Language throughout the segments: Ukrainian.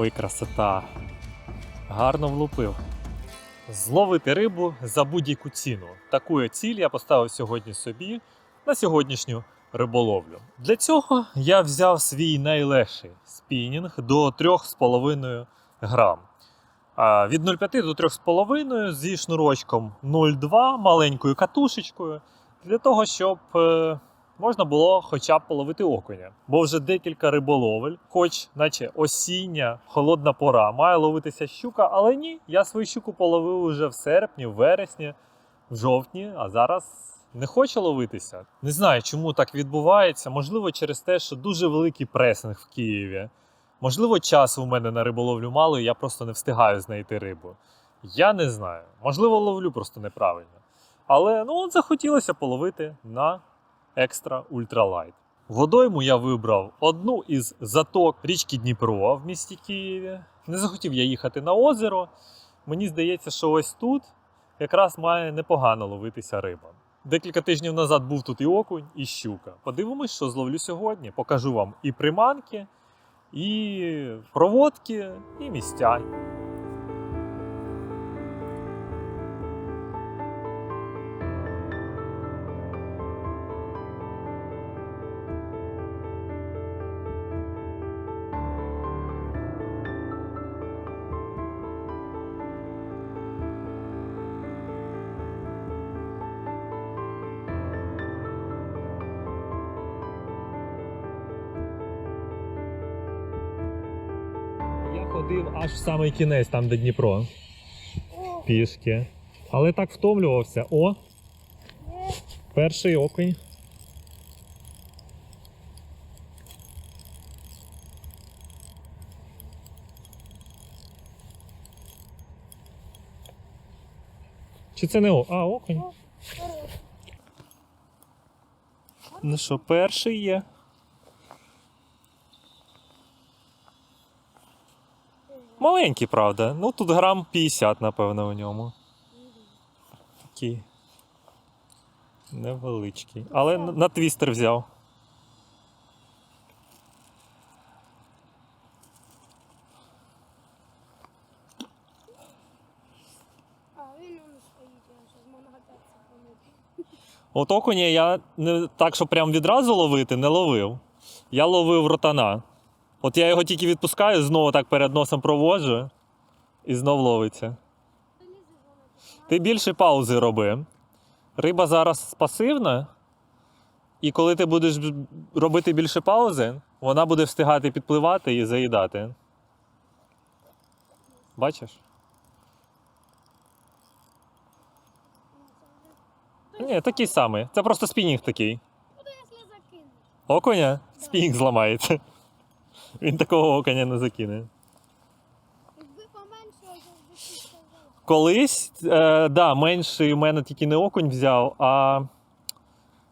Ой, красота. Гарно влупив. Зловити рибу за будь-яку ціну. Таку ціль я поставив сьогодні собі на сьогоднішню риболовлю. Для цього я взяв свій найлегший спінінг до 3,5 грам. Від 0,5 до 3,5 зі шнурочком 0,2 маленькою катушечкою для того, щоб е, можна було хоча б половити окуня. Бо вже декілька риболовель, хоч, наче осіння, холодна пора, має ловитися щука, але ні, я свою щуку половив уже в серпні, в вересні, в жовтні, а зараз не хоче ловитися. Не знаю, чому так відбувається. Можливо, через те, що дуже великий пресинг в Києві. Можливо, часу у мене на риболовлю мало, і я просто не встигаю знайти рибу. Я не знаю. Можливо, ловлю просто неправильно. Але ну от захотілося половити на екстра ультралайт. Водойму я вибрав одну із заток річки Дніпро в місті Києві. Не захотів я їхати на озеро. Мені здається, що ось тут якраз має непогано ловитися риба. Декілька тижнів назад був тут і окунь, і щука. Подивимось, що зловлю сьогодні. Покажу вам і приманки, і проводки, і місця. Ходив аж в самий кінець, там де Дніпро. Пішки. Але так втомлювався. О! Перший окунь. Чи це не о? А, окунь. Ну що, перший є. Маленький, правда. Ну тут грам 50, напевно, у ньому. Такий. Невеличкий. Але на- на твістер взяв. От окуня я не так, що прям відразу ловити, не ловив. Я ловив ротана. От я його тільки відпускаю, знову так перед носом проводжу і знов ловиться. Ти більше паузи роби. Риба зараз пасивна, і коли ти будеш робити більше паузи, вона буде встигати підпливати і заїдати. Бачиш? Ні, такий самий. Це просто спінінг такий. Окуня? Спінінг зламається. Він такого окуня не закине. Якби поменше. Колись, е, да, менший у мене тільки не окунь взяв, а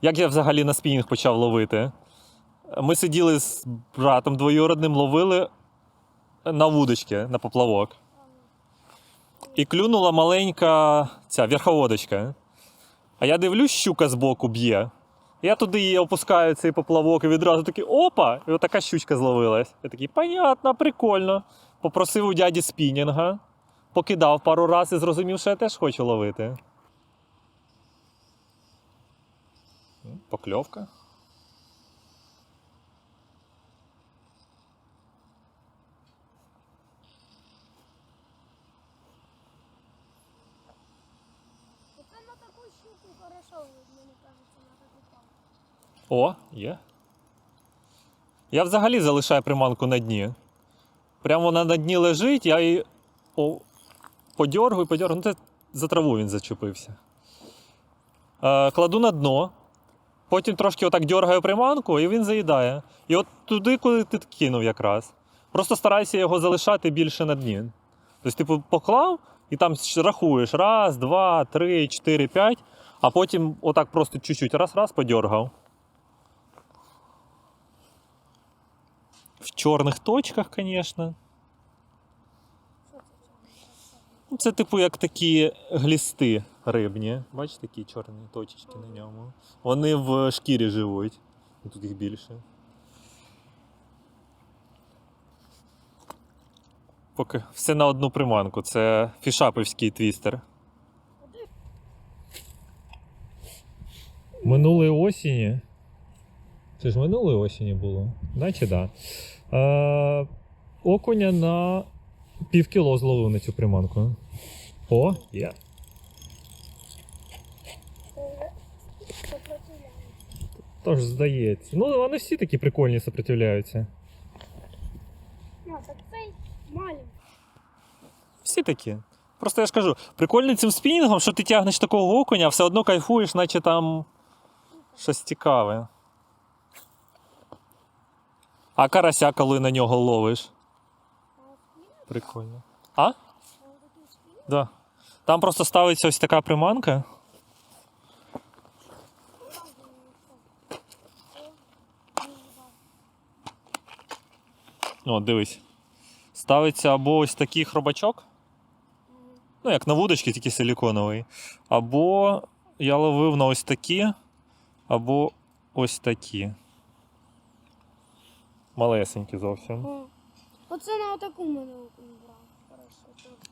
як я взагалі на спінінг почав ловити? Ми сиділи з братом двоюродним, ловили на вудочки, на поплавок. І клюнула маленька ця верховодочка. А я дивлюсь, щука збоку б'є. Я туди її опускаю цей поплавок і відразу такий опа! І отака щучка зловилась. Я такий, понятно, прикольно. Попросив у дяді спінінга, покидав пару разів і зрозумів, що я теж хочу ловити. Покльовка. Оце на таку щуку хорошо, мені кажеться, на таку палку. О, є. Я взагалі залишаю приманку на дні. Прямо вона на дні лежить, я її о, подьоргую, подьоргую. Ну, це за траву він зачепився. Е, кладу на дно, потім трошки отак дьоргаю приманку, і він заїдає. І от туди, куди ти кинув якраз. Просто старайся його залишати більше на дні. Тобто, типу, поклав і там рахуєш раз, два, три, чотири, п'ять, а потім отак просто чуть-чуть раз-раз подьоргав. В чорних точках, звісно. Це? Ну, типу як такі глісти рибні. Бачите, такі чорні точечки на ньому. Вони в шкірі живуть. Тут їх більше. Поки все на одну приманку. Це фішапівський твістер. Минулої осені. Це ж минулої осені було? Да чи да? Е, окуня на пів кіло зловив на цю приманку. О, є. Тож здається. Ну, вони всі такі прикольні сопротивляються. А, так цей маленький. Всі такі. Просто я ж кажу, прикольно цим спінінгом, що ти тягнеш такого окуня, а все одно кайфуєш, наче там щось цікаве. А карася, коли на нього ловиш. Прикольно. А? Да. Там просто ставиться ось така приманка. О, дивись. Ставиться або ось такий хробачок, ну як на вудочці, тільки силіконовий. Або я ловив на ось такі, або ось такі. Малесенькі зовсім. О, Оце на отаку мене окунь брав. Хорошо. так.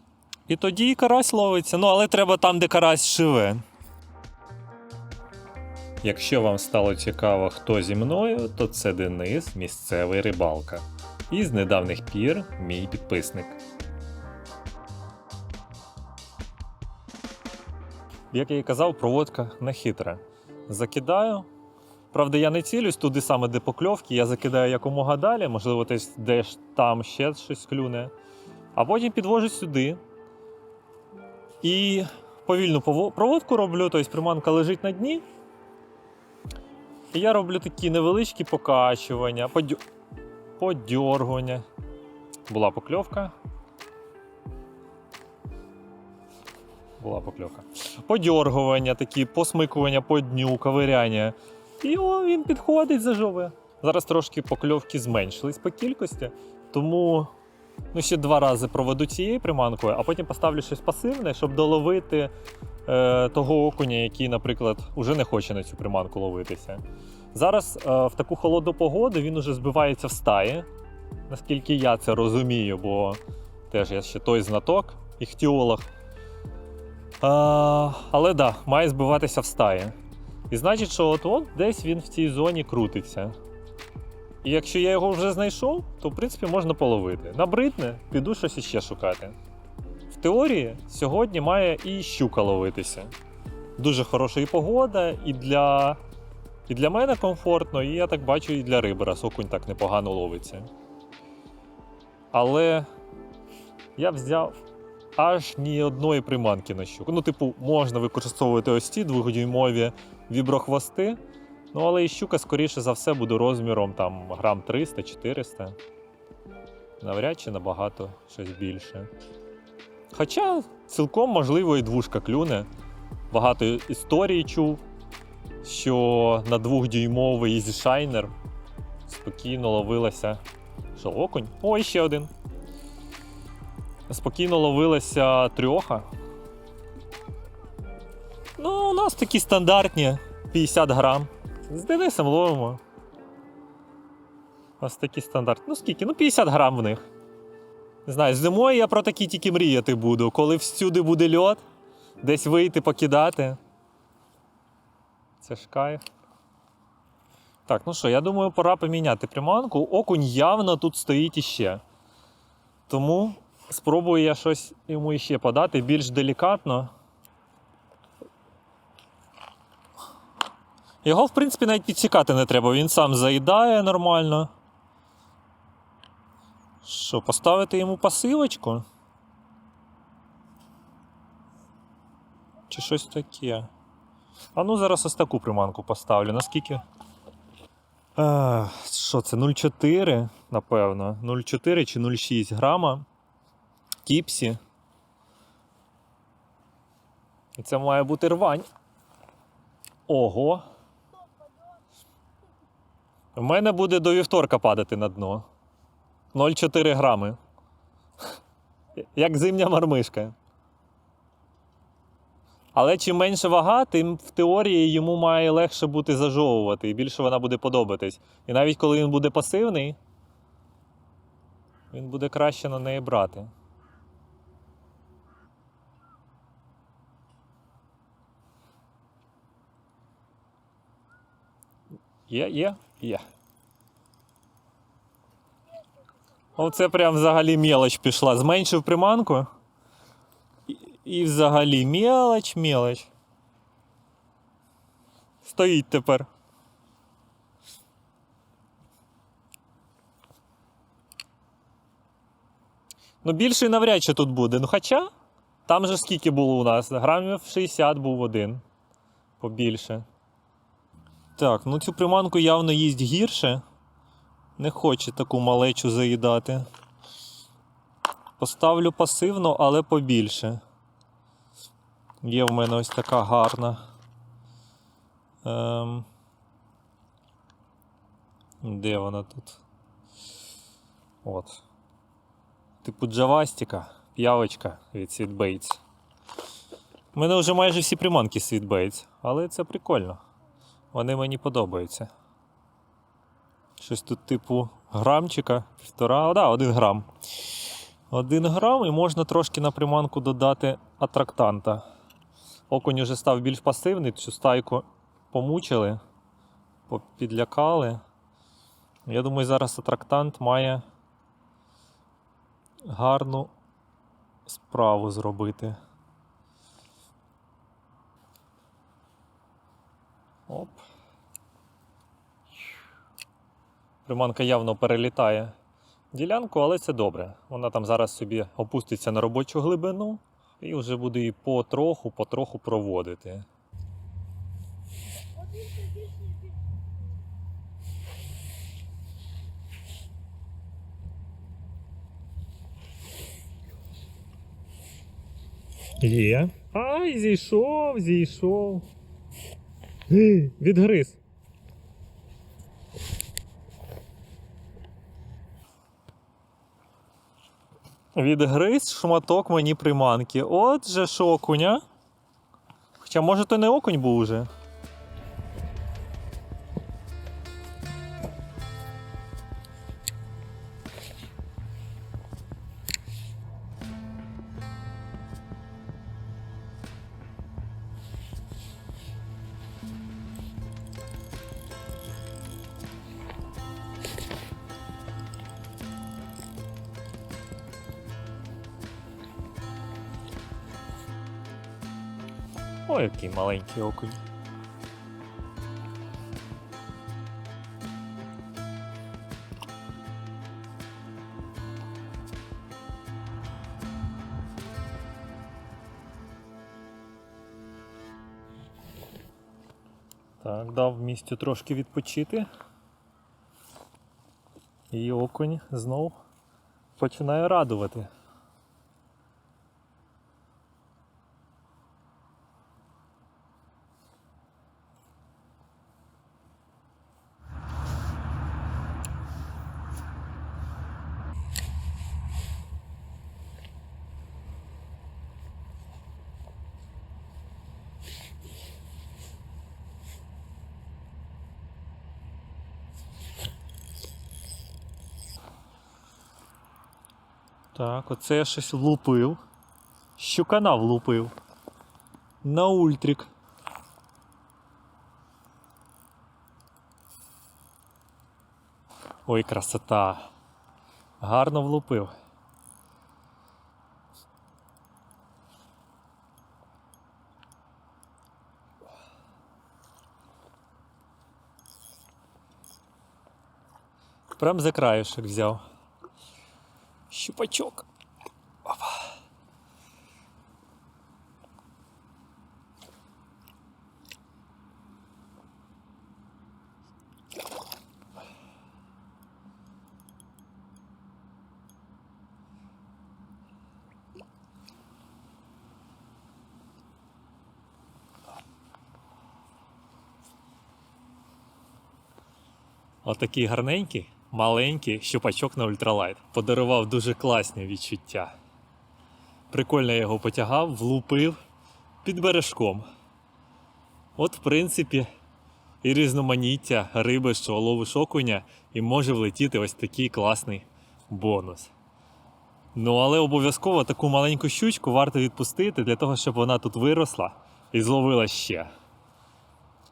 І тоді і карась ловиться. Ну, але треба там, де карась живе. Якщо вам стало цікаво, хто зі мною, то це Денис, місцевий рибалка. І з недавніх пір мій підписник. Як я і казав, проводка не хитра. Закидаю. Правда, я не цілюсь туди саме, де покльовки, я закидаю якомога далі, можливо, десь десь там ще щось клюне. А потім підвожу сюди, і повільну проводку роблю, тобто приманка лежить на дні. І я роблю такі невеличкі покачування, подьоргування. Була покльовка. Була покльовка. Подьоргування, такі посмикування по дню, ковиряння. І о, він підходить, зажовує. Зараз трошки покльовки зменшились по кількості, тому ну, ще два рази проведу цією приманкою, а потім поставлю щось пасивне, щоб доловити е, того окуня, який, наприклад, уже не хоче на цю приманку ловитися. Зараз е, в таку холодну погоду він уже збивається в стаї, наскільки я це розумію, бо теж я ще той знаток, іхтіолог. Е, але так, да, має збиватися в стаї. І значить, що от, от десь він в цій зоні крутиться. І якщо я його вже знайшов, то в принципі можна половити. Набридне, піду щось іще шукати. В теорії сьогодні має і щука ловитися. Дуже хороша і погода, і для, і для мене комфортно, і я так бачу, і для риби, раз окунь так непогано ловиться. Але я взяв аж ні одної приманки на щуку. Ну, типу, можна використовувати ось ці двогодюймові віброхвости. Ну, але і щука, скоріше за все, буде розміром там грам 300-400. Навряд чи набагато щось більше. Хоча цілком можливо і двушка клюне. Багато історій чув, що на двохдюймовий ізішайнер спокійно ловилася. Що, окунь? О, і ще один. Спокійно ловилася трьоха. Ну, у нас такі стандартні 50 грам. З Денисом ловимо. Ось такі стандартні. Ну скільки? Ну 50 грам в них. Не знаю, зимою я про такі тільки мріяти буду. Коли всюди буде льот, десь вийти покидати. Це ж кайф. Так, ну що, я думаю, пора поміняти приманку. Окунь явно тут стоїть іще. Тому спробую я щось йому іще подати більш делікатно. Його, в принципі, навіть підсікати не треба, він сам заїдає нормально. Що, поставити йому пасивочку? Чи щось таке? А ну зараз ось таку приманку поставлю. Наскільки? Що це? 0,4, напевно. 0,4 чи 0,6 грама. Кіпсі. Це має бути рвань. Ого. В мене буде до вівторка падати на дно. 0,4 грами. Як зимня мармишка. Але чим менше вага, тим в теорії йому має легше бути зажовувати, і більше вона буде подобатись. І навіть коли він буде пасивний, він буде краще на неї брати. Є, є, є. Оце прям взагалі мелоч пішла. Зменшив приманку. І, і взагалі мелоч, мелоч. Стоїть тепер. Ну, більше навряд чи тут буде. Ну, хоча, там же скільки було у нас? Грамів 60 був один. Побільше. Так, ну цю приманку явно їсть гірше. Не хоче таку малечу заїдати. Поставлю пасивно, але побільше. Є в мене ось така гарна. Ем... Де вона тут? От. Типу джавастіка, п'явочка від Sweetbaits. У мене вже майже всі приманки Sweetbaits, але це прикольно. Вони мені подобаються. Щось тут, типу, грамчика, півтора, а, да, один грам. Один грам і можна трошки на приманку додати атрактанта. Окунь уже став більш пасивний, цю стайку помучили, підлякали. Я думаю, зараз атрактант має гарну справу зробити. Оп. Приманка явно перелітає ділянку, але це добре. Вона там зараз собі опуститься на робочу глибину і вже буде її потроху, потроху проводити. Є. Ай, зійшов, зійшов. Відгриз. Відгриз шматок мені приманки. Отже, ж окуня. Хоча може то не окунь був уже. Маленький окунь. Так, дав місцю трошки відпочити. І окунь знов починає радувати. Так, оце я щось влупив. Щукана влупив. На ультрик. Ой, красота. Гарно влупив. Прям за краєшок взяв. Щупачок. Опа. Отакий гарненький, маленький щупачок на ультралайт. Подарував дуже класні відчуття. Прикольно я його потягав, влупив під бережком. От, в принципі, і різноманіття риби, що ловиш окуня, і може влетіти ось такий класний бонус. Ну, але обов'язково таку маленьку щучку варто відпустити для того, щоб вона тут виросла і зловила ще.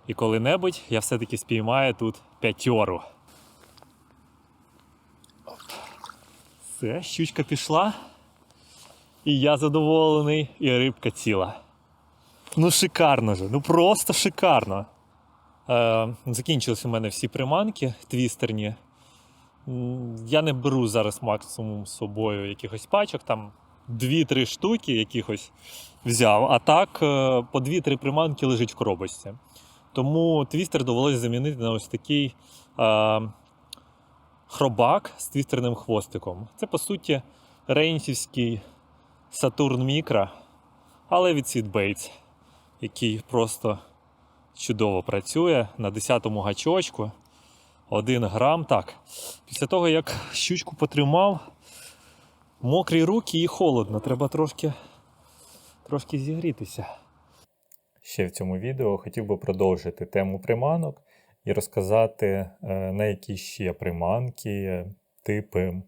І коли-небудь я все-таки спіймаю тут п'ятьору. Все, щучка пішла. І я задоволений, і рибка ціла. Ну, шикарно же, ну просто шикарно. Е, закінчились у мене всі приманки твістерні. Я не беру зараз максимум з собою якихось пачок, там 2-3 штуки якихось взяв, а так е, по 2-3 приманки лежить в коробочці. Тому твістер довелося замінити на ось такий е, хробак з твістерним хвостиком. Це по суті рейнсівський Saturn Micro, але від Seedbaits, який просто чудово працює на 10-му гачочку. Один грам. Так. Після того, як щучку потримав, мокрі руки і холодно. Треба трошки, трошки зігрітися. Ще в цьому відео хотів би продовжити тему приманок і розказати, е, на які ще приманки, типи,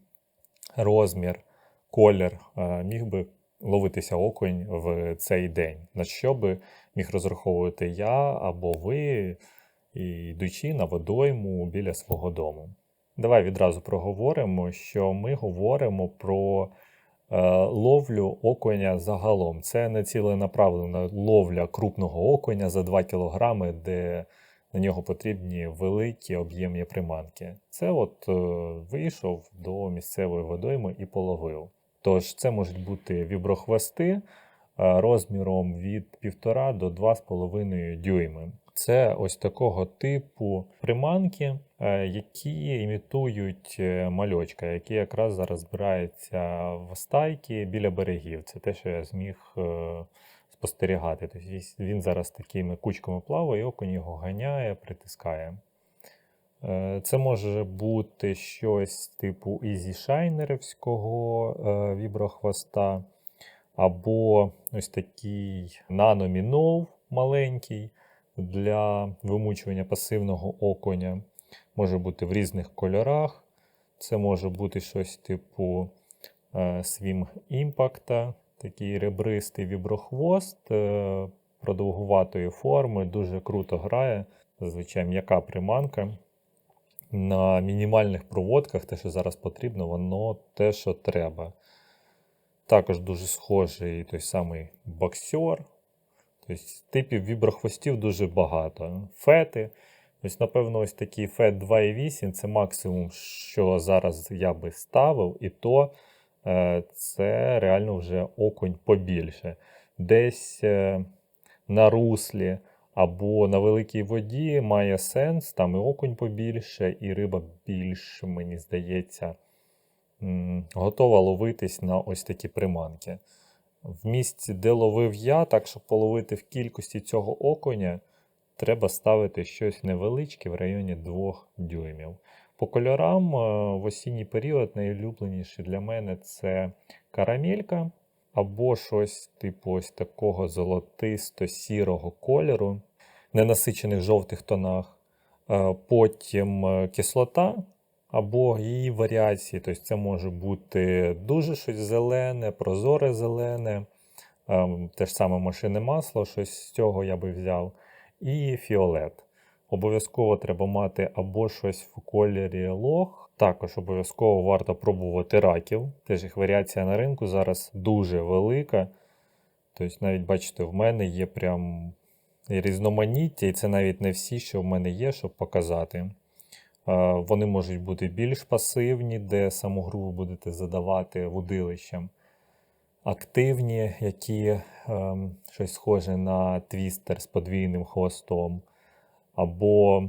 розмір, колір е, міг би ловитися окунь в цей день. На що би міг розраховувати я або ви, йдучи на водойму біля свого дому. Давай відразу проговоримо, що ми говоримо про е, ловлю окуня загалом. Це не ціленаправлена ловля крупного окуня за 2 кг, де на нього потрібні великі об'ємні приманки. Це от е, вийшов до місцевої водойми і половив. Тож це можуть бути віброхвости е, розміром від 1,5 до 2,5 дюйми. Це ось такого типу приманки, е, які імітують мальочка, який якраз зараз збирається в стайки біля берегів. Це те, що я зміг спостерігати. Тобто він зараз такими кучками плаває, і окунь його ганяє, притискає. Е, Це може бути щось типу ізішайнерівського е, віброхвоста, або ось такий наномінов маленький для вимучування пасивного окуня. Може бути в різних кольорах. Це може бути щось типу е, Swim Impact, такий ребристий віброхвост е, продовгуватої форми, дуже круто грає. Зазвичай м'яка приманка. На мінімальних проводках, те, що зараз потрібно, воно те, що треба. Також дуже схожий той самий боксер. Тобто типів віброхвостів дуже багато. Фети. Ось, напевно, ось такий фет 2,8 це максимум, що зараз я би ставив, і то це реально вже окунь побільше. Десь е, на руслі або на великій воді має сенс, там і окунь побільше, і риба більш, мені здається, готова ловитись на ось такі приманки. В місці, де ловив я, так щоб половити в кількості цього окуня, треба ставити щось невеличке в районі 2 дюймів. По кольорам е, в осінній період найулюбленіше для мене це карамелька або щось типу ось такого золотисто-сірого кольору, ненасичених жовтих тонах. Е, Потім е, кислота або її варіації. Тобто це може бути дуже щось зелене, прозоре зелене, ем, те ж саме машинне масло, щось з цього я би взяв, і фіолет. Обов'язково треба мати або щось в кольорі лох. Також обов'язково варто пробувати раків. Теж їх варіація на ринку зараз дуже велика. Тобто, навіть бачите, в мене є прям різноманіття, і це навіть не всі, що в мене є, щоб показати. Вони можуть бути більш пасивні, де саму гру ви будете задавати вудилищем. Активні, які ем, щось схоже на твістер з подвійним хвостом, або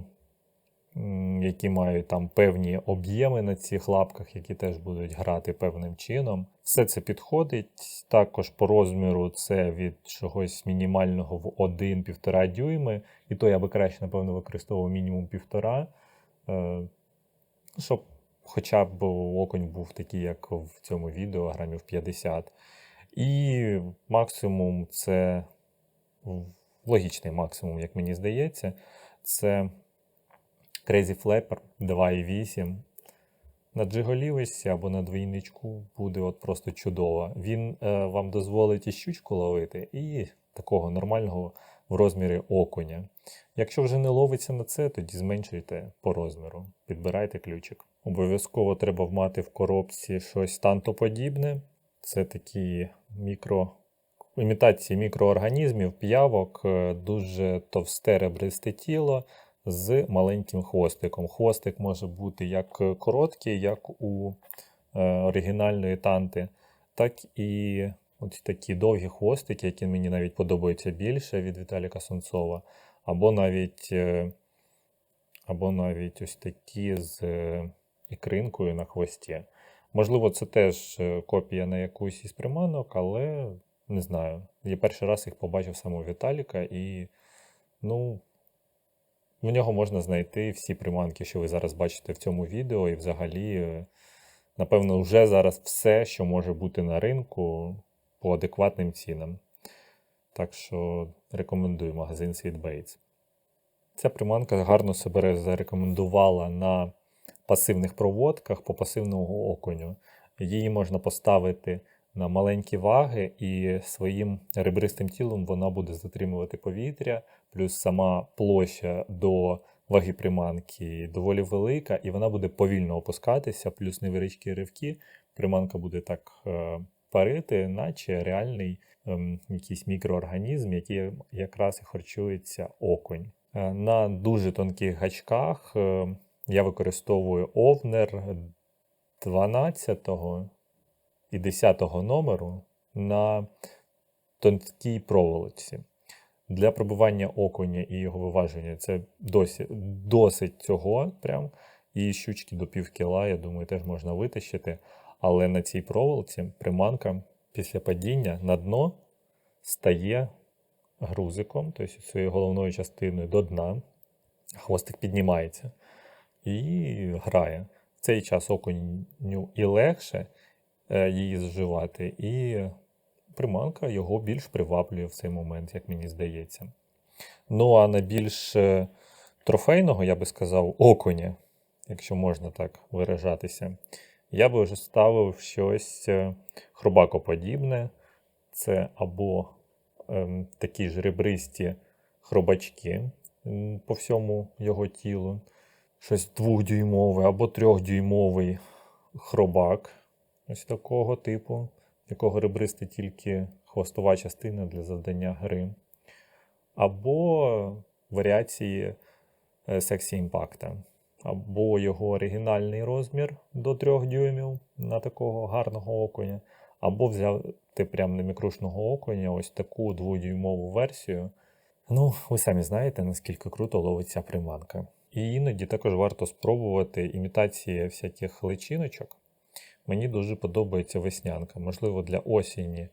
які мають там певні об'єми на цих лапках, які теж будуть грати певним чином. Все це підходить. Також по розміру це від чогось мінімального в 1-1,5 дюйми. І то я би краще, напевно, використовував мінімум 1,5. Е, щоб хоча б окунь був такий, як в цьому відео, грамів 50. І максимум це логічний максимум, як мені здається, це Crazy Flapper 2.8. На джиголівості або на двійничку буде от просто чудово. Він е, вам дозволить і щучку ловити, і такого нормального в розмірі окуня. Якщо вже не ловиться на це, тоді зменшуйте по розміру, підбирайте ключик. Обов'язково треба вмати в коробці щось тантоподібне. Це такі мікро імітації мікроорганізмів, п'явок, е, дуже товсте ребристе тіло з маленьким хвостиком. Хвостик може бути як короткий, як у е, оригінальної танти, так і от такі довгі хвостики, які мені навіть подобаються більше від Віталіка Сонцова, або навіть, е, або навіть ось такі з ікринкою на хвості. Можливо, це теж копія на якусь із приманок, але не знаю. Я перший раз їх побачив саме у Віталіка, і ну, в нього можна знайти всі приманки, що ви зараз бачите в цьому відео, і взагалі, е, напевно, вже зараз все, що може бути на ринку по адекватним цінам. Так що рекомендую магазин Sweetbaits. Ця приманка гарно себе зарекомендувала на пасивних проводках по пасивному окуню. Її можна поставити на маленькі ваги, і своїм ребристим тілом вона буде затримувати повітря, плюс сама площа до ваги приманки доволі велика, і вона буде повільно опускатися, плюс невеличкі ривки. Приманка буде так е, парити, наче реальний ем, якийсь мікроорганізм, який якраз і харчується окунь. Е, На дуже тонких гачках е, я використовую овнер 12 і 10 номеру на тонкій проволоці. Для пробивання окуня і його виваження це досі, досить цього. Прям. І щучки до пів кіла, я думаю, теж можна витащити. Але на цій проволоці приманка після падіння на дно стає грузиком, тобто своєю головною частиною до дна. Хвостик піднімається і грає. В цей час окуню і легше її зживати, і приманка його більш приваблює в цей момент, як мені здається. Ну, а на більш е, трофейного, я би сказав, окуня, якщо можна так виражатися, я би вже ставив щось е, хробакоподібне. Це або ем, такі ж ребристі хробачки по всьому його тілу, щось двохдюймове або трьохдюймовий хробак, ось такого типу, якого ребристи тільки хвостова частина для завдання гри. Або варіації е, сексі імпакта, або його оригінальний розмір до 3 дюймів на такого гарного окуня, або взяти прямо на мікрушного окуня ось таку дводюймову версію. Ну, ви самі знаєте, наскільки круто ловить ця приманка. І іноді також варто спробувати імітації всяких личиночок. Мені дуже подобається веснянка. Можливо, для осені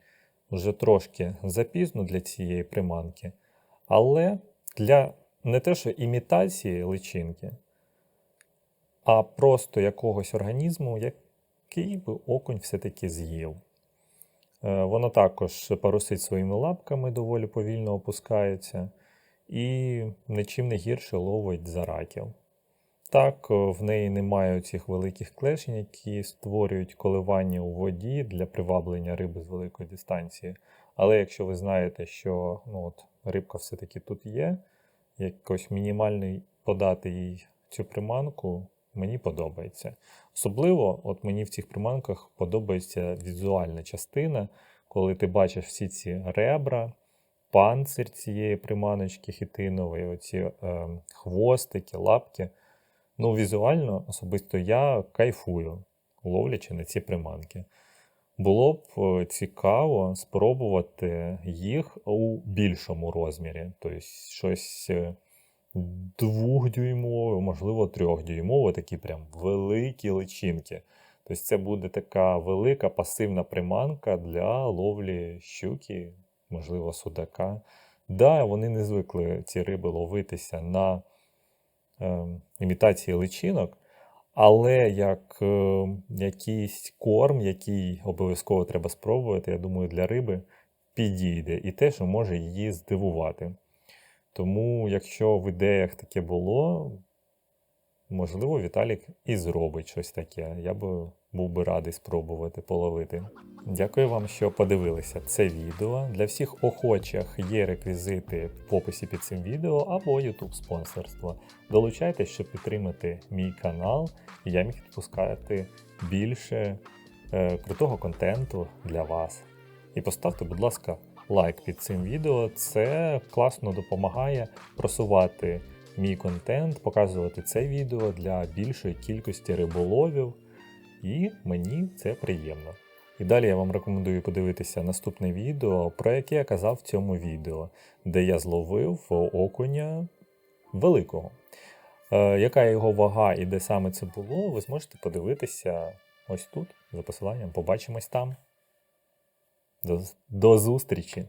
вже трошки запізно для цієї приманки. Але для не те, що імітації личинки, а просто якогось організму, який би окунь все-таки з'їв. Е, Вона також парусить своїми лапками, доволі повільно опускається, і нічим не гірше ловить за раків. Так, е, в неї немає цих великих клешень, які створюють коливання у воді для приваблення риби з великої дистанції. Але якщо ви знаєте, що ну, от, рибка все-таки тут є, якось мінімальний подати їй цю приманку, мені подобається. Особливо, от мені в цих приманках подобається візуальна частина, коли ти бачиш всі ці ребра, панцир цієї приманочки хітинової, оці е, хвостики, лапки. Ну, візуально, особисто я кайфую, ловлячи на ці приманки. Було б е, цікаво спробувати їх у більшому розмірі. Тобто щось е, двохдюймове, можливо, трьохдюймове, такі прям великі личинки. Тобто це буде така велика пасивна приманка для ловлі щуки, можливо, судака. Да, вони не звикли ці риби ловитися на імітації личинок, але як е, якийсь корм, який обов'язково треба спробувати, я думаю, для риби підійде і те, що може її здивувати. Тому, якщо в ідеях таке було, можливо, Віталік і зробить щось таке. Я би був би радий спробувати половити. Дякую вам, що подивилися це відео. Для всіх охочих є реквізити в описі під цим відео або YouTube спонсорство. Долучайтесь, щоб підтримати мій канал, і я міг відпускати більше е, крутого контенту для вас. І поставте, будь ласка, лайк під цим відео. Це класно допомагає просувати мій контент, показувати це відео для більшої кількості риболовів, і мені це приємно. І далі я вам рекомендую подивитися наступне відео, про яке я казав в цьому відео, де я зловив окуня великого. Е, яка його вага і де саме це було, ви зможете подивитися ось тут, за посиланням. Побачимось там. До, до зустрічі!